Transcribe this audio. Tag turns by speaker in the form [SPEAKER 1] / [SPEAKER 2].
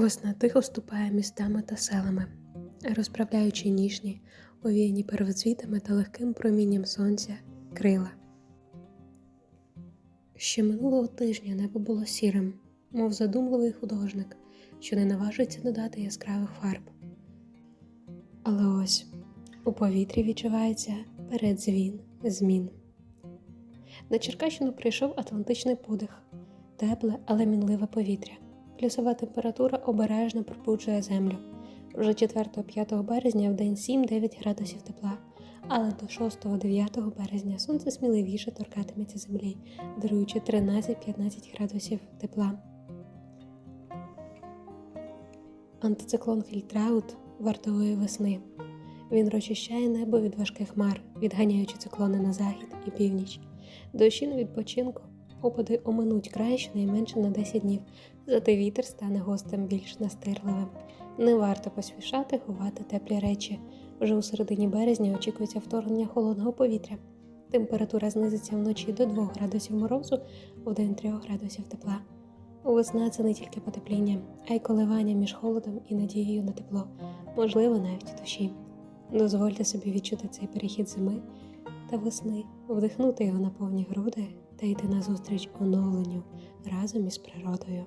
[SPEAKER 1] Весна тихо ступає містами та селами, розправляючи ніжні, овіяні первоцвітами та легким промінням сонця крила. Ще минулого тижня небо було сірим, мов задумливий художник, що не наважується додати яскравих фарб. Але ось у повітрі відчувається передзвін змін. На Черкащину прийшов атлантичний подих, тепле, але мінливе повітря. Плюсова температура обережно пробуджує землю. Вже 4-5 березня в день 7-9 градусів тепла, але до 6-9 березня сонце сміливіше торкатиметься землі, даруючи 13-15 градусів тепла. Антициклон Фільтраут вартової весни. Він розчищає небо від важких хмар, відганяючи циклони на захід і північ. Дощі на відпочинку, опади оминуть край щонайменше на 10 днів, зате вітер стане гостем більш настирливим. Не варто поспішати ховати теплі речі. Вже у середині березня очікується вторгнення холодного повітря. Температура знизиться вночі до 2 градусів морозу, в день 3 градусів тепла. Весна це не тільки потепління, а й коливання між холодом і надією на тепло, можливо, навіть душі. Дозвольте собі відчути цей перехід зими та весни, вдихнути його на повні груди та йти назустріч оновленню разом із природою.